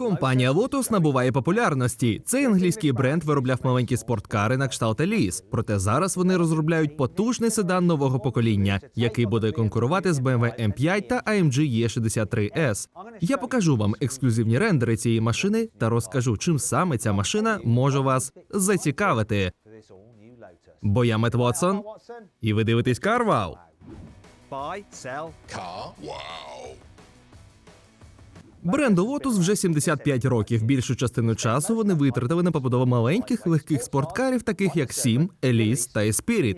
Компанія Lotus набуває популярності. Цей англійський бренд виробляв маленькі спорткари на кшталт Еліс. Проте зараз вони розробляють потужний седан нового покоління, який буде конкурувати з BMW M5 та AMG E63S. Я покажу вам ексклюзивні рендери цієї машини та розкажу, чим саме ця машина може вас зацікавити. Бо я Мет Вотсон, і ви дивитесь Карвал. Buy, sell. Бренду Lotus вже 75 років. Більшу частину часу вони витратили на побудову маленьких легких спорткарів, таких як Сім, Еліс та Esprit.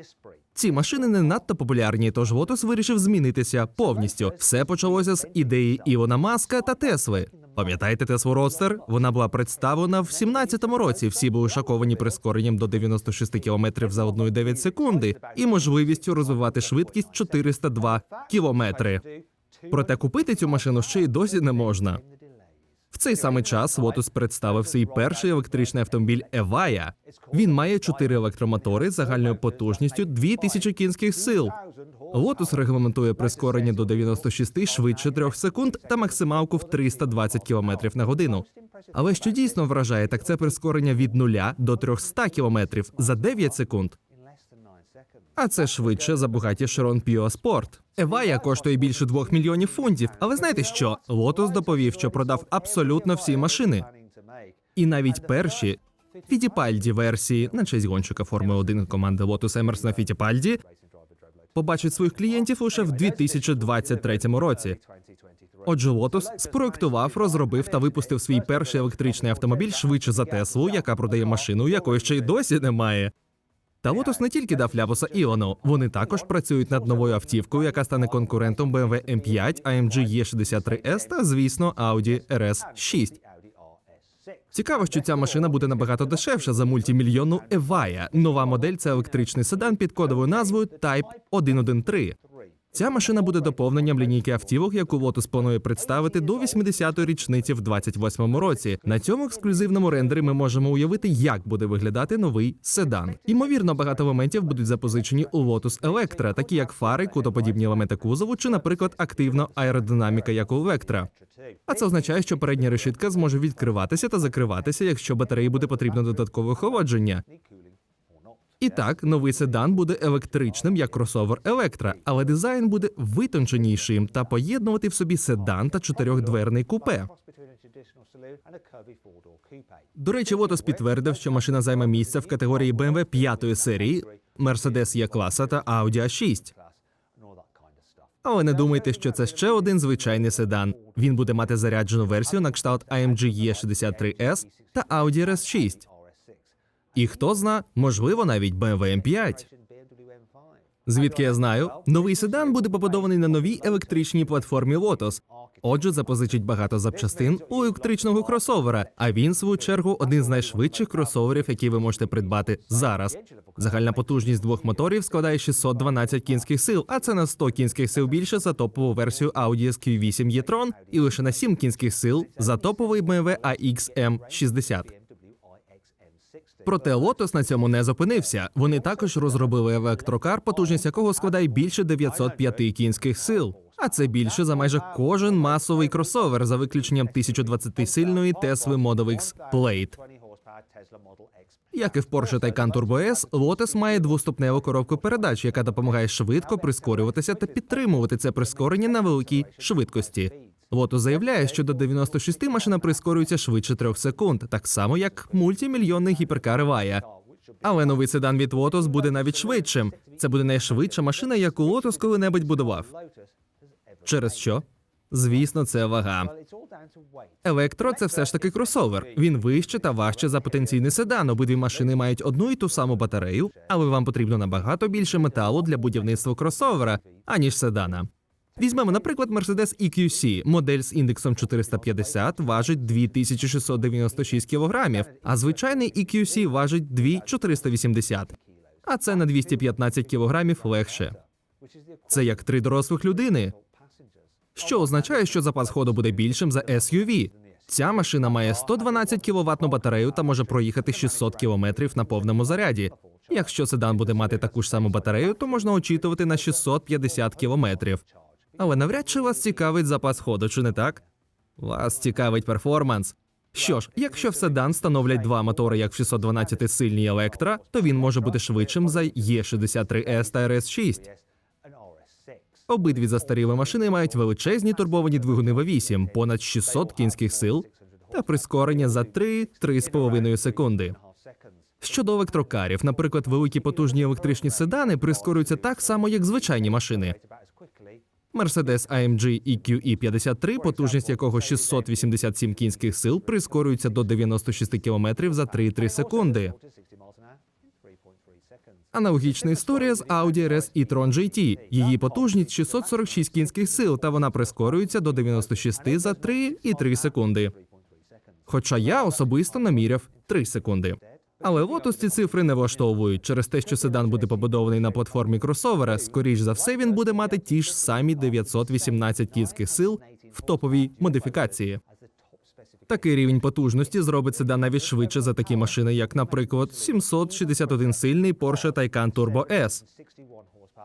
Ці машини не надто популярні, тож Lotus вирішив змінитися повністю. Все почалося з ідеї Івона Маска та Тесли. Пам'ятаєте Теслу Родстер? Вона була представлена в 17-му році. Всі були шоковані прискоренням до 96 км за 1,9 секунди і можливістю розвивати швидкість 402 кілометри. Проте купити цю машину ще й досі не можна. В цей самий час Lotus представив свій перший електричний автомобіль Евая. Він має чотири електромотори з загальною потужністю 2000 кінських сил. Lotus регламентує прискорення до 96 швидше 3 секунд та максималку в 320 км на годину. Але що дійсно вражає, так це прискорення від 0 до 300 км за 9 секунд. А це швидше за бугаті Chiron Pio Sport. Евая коштує більше 2 мільйонів фунтів. Але знаєте що? Lotus доповів, що продав абсолютно всі машини. І навіть перші Фітіпальді версії на честь гонщика Формули 1 команди Lotus Емерсона Фітіпальді побачить своїх клієнтів лише в 2023 році. Отже, Lotus спроектував, розробив та випустив свій перший електричний автомобіль швидше за Теслу, яка продає машину, якої ще й досі немає. Та Lotus не тільки дав ляпоса Іону, вони також працюють над новою автівкою, яка стане конкурентом BMW M5, AMG E63S та, звісно, Audi RS6. Цікаво, що ця машина буде набагато дешевша за мультимільйонну Evaya. Нова модель це електричний седан під кодовою назвою Type 113. Ця машина буде доповненням лінійки автівок, яку Lotus планує представити до 80-ї річниці в 28-му році. На цьому ексклюзивному рендері ми можемо уявити, як буде виглядати новий седан. Ймовірно, багато елементів будуть запозичені у Lotus Electra, такі як фари, кутоподібні елементи кузову, чи, наприклад, активна аеродинаміка, як у Vectra. А це означає, що передня решітка зможе відкриватися та закриватися, якщо батареї буде потрібно додаткове охолодження. І так, новий седан буде електричним як кросовер Електра, але дизайн буде витонченішим та поєднувати в собі седан та чотирьохдверний купе. До речі, Lotus підтвердив, що машина займе місце в категорії BMW 5 серії, Mercedes E-класа та Audi A6. Але не думайте, що це ще один звичайний седан. Він буде мати заряджену версію на кшталт AMG E63S та Audi RS6. І хто зна, можливо, навіть BMW M5. Звідки я знаю, новий седан буде побудований на новій електричній платформі Lotus. Отже, запозичить багато запчастин у електричного кросовера. А він, в свою чергу, один з найшвидших кросоверів, які ви можете придбати зараз. Загальна потужність двох моторів складає 612 кінських сил, а це на 100 кінських сил більше за топову версію Audi SQ8 e-tron і лише на 7 кінських сил за топовий BMW AX M60. Проте Lotus на цьому не зупинився. Вони також розробили електрокар, потужність якого складає більше 905 кінських сил. А це більше за майже кожен масовий кросовер за виключенням 1020-сильної Tesla Model X Plate. Як і в Porsche Taycan Turbo S, Lotus має двоступневу коробку передач, яка допомагає швидко прискорюватися та підтримувати це прискорення на великій швидкості. Lotus заявляє, що до 96 машина прискорюється швидше 3 секунд, так само як мультимільйонний гіперкар Evaya. Але новий седан від Lotus буде навіть швидшим. Це буде найшвидша машина, яку Lotus коли-небудь будував. Через що? Звісно, це вага. Електро це все ж таки кросовер. Він вище та важче за потенційний седан. Обидві машини мають одну і ту саму батарею, але вам потрібно набагато більше металу для будівництва кросовера, аніж седана. Візьмемо, наприклад, Mercedes EQC. Модель з індексом 450 важить 2696 кілограмів, а звичайний EQC важить 2480. А це на 215 кілограмів легше. Це як три дорослих людини. Що означає, що запас ходу буде більшим за SUV. Ця машина має 112 кіловатну батарею та може проїхати 600 кілометрів на повному заряді. Якщо седан буде мати таку ж саму батарею, то можна очікувати на 650 кілометрів. Але навряд чи вас цікавить запас ходу, чи не так? Вас цікавить перформанс. Що ж, якщо в седан встановлять два мотори, як в 612 сильній електра, то він може бути швидшим за Е63С та РС6. Обидві застарілі машини мають величезні турбовані двигуни V8, понад 600 кінських сил та прискорення за 3-3,5 секунди. Щодо електрокарів, наприклад, великі потужні електричні седани прискорюються так само, як звичайні машини. Mercedes AMG EQE 53, потужність якого 687 кінських сил, прискорюється до 96 км за 3,3 секунди. Аналогічна історія з Audi RS e-tron GT. Її потужність 646 кінських сил, та вона прискорюється до 96 за 3,3 секунди. Хоча я особисто наміряв 3 секунди. Але Lotus ці цифри не влаштовують через те, що седан буде побудований на платформі кросовера. Скоріш за все, він буде мати ті ж самі 918 кінських сил в топовій модифікації. Такий рівень потужності зробить седан навіть швидше за такі машини, як, наприклад, 761 сильний Porsche Taycan Turbo S.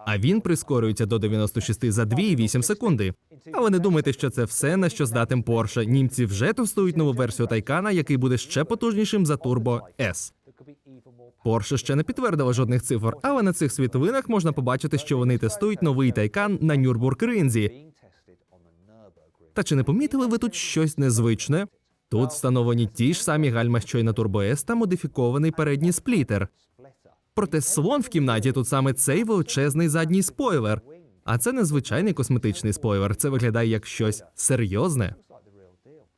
А він прискорюється до 96 за 2,8 секунди. Але не думайте, що це все, на що здатен Porsche. Німці вже тестують нову версію Тайкана, який буде ще потужнішим за Turbo S. Porsche ще не підтвердила жодних цифр, але на цих світлинах можна побачити, що вони тестують новий Тайкан на Нюрбург-Ринзі. Та чи не помітили ви тут щось незвичне? Тут встановлені ті ж самі гальма, що й на S та модифікований передній сплітер. Проте слон в кімнаті тут саме цей величезний задній спойлер. А це не звичайний косметичний спойлер, це виглядає як щось серйозне.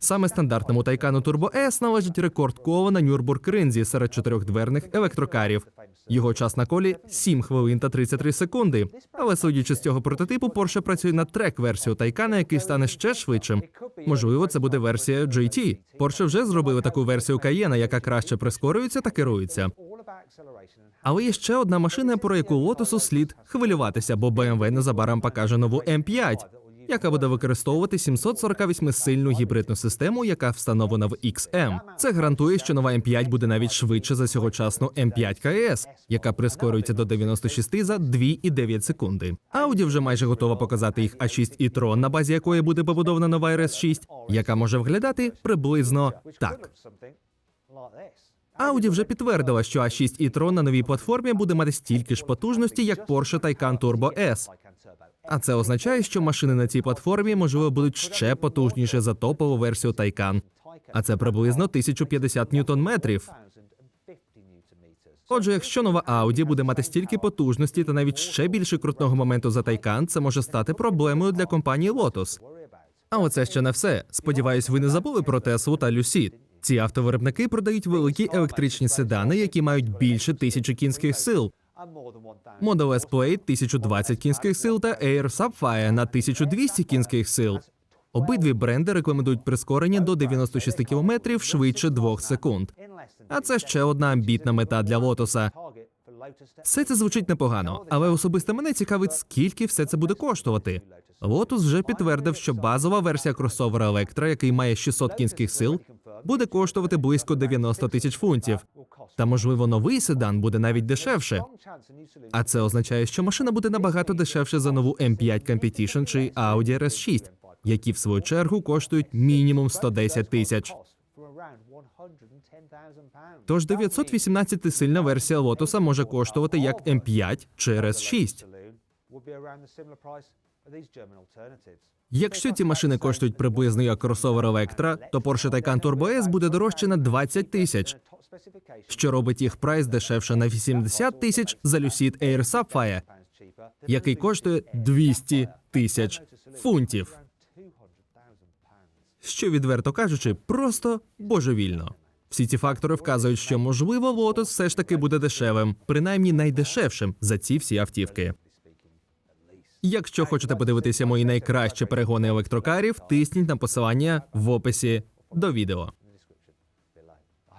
Саме стандартному Тайкану Turbo S належить рекорд кола на Нюрбург-Ринзі серед чотирьохдверних електрокарів. Його час на колі 7 хвилин та 33 секунди. Але судячи з цього прототипу, Porsche працює над трек-версією Тайкана, який стане ще швидшим. Можливо, це буде версія GT. Porsche вже зробили таку версію Cayenne, яка краще прискорюється та керується. Але є ще одна машина, про яку Лотосу слід хвилюватися, бо BMW незабаром покаже нову M5, яка буде використовувати 748-сильну гібридну систему, яка встановлена в XM. Це гарантує, що нова M5 буде навіть швидше за сьогочасну M5 KS, яка прискорюється до 96 за 2,9 секунди. Audi вже майже готова показати їх A6 e-tron, на базі якої буде побудована нова RS6, яка може виглядати приблизно так. Audi вже підтвердила, що A6 e-tron на новій платформі буде мати стільки ж потужності, як Porsche Taycan Turbo S. А це означає, що машини на цій платформі можливо будуть ще потужніші за топову версію Taycan. А це приблизно 1050 ньютон-метрів. Отже, якщо нова Audi буде мати стільки потужності та навіть ще більше крутного моменту за Taycan, це може стати проблемою для компанії Lotus. Але це ще не все. Сподіваюсь, ви не забули про Теслу та Lucid. Ці автовиробники продають великі електричні седани, які мають більше тисячі кінських сил. Model S Plaid 1020 кінських сил та Air Sapphire на 1200 кінських сил. Обидві бренди рекомендують прискорення до 96 км швидше 2 секунд. А це ще одна амбітна мета для Лотоса. Все це звучить непогано, але особисто мене цікавить, скільки все це буде коштувати. Lotus вже підтвердив, що базова версія кросовера Electra, який має 600 кінських сил, буде коштувати близько 90 тисяч фунтів. Та можливо новий седан буде навіть дешевше. А це означає, що машина буде набагато дешевше за нову M5 Competition чи Audi RS6, які в свою чергу коштують мінімум 110 тисяч. Тож 918-сильна версія Лотоса може коштувати як M5 чи RS6. Якщо ці машини коштують приблизно як кросовер Electra, то Porsche Taycan Turbo S буде дорожче на 20 тисяч, що робить їх прайс дешевше на 80 тисяч за Lucid Air Sapphire, який коштує 200 тисяч фунтів. Що відверто кажучи, просто божевільно. Всі ці фактори вказують, що можливо Lotus все ж таки буде дешевим, принаймні найдешевшим за ці всі автівки. Якщо хочете подивитися мої найкращі перегони електрокарів, тисніть на посилання в описі до відео.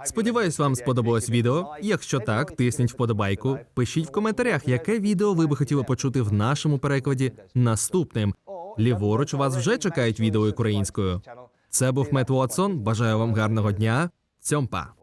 Сподіваюсь, вам сподобалось відео. Якщо так, тисніть вподобайку. Пишіть в коментарях, яке відео ви би хотіли почути в нашому перекладі наступним. Ліворуч вас вже чекають відео українською. Це був Мет Уотсон. Бажаю вам гарного дня. Цьомпа.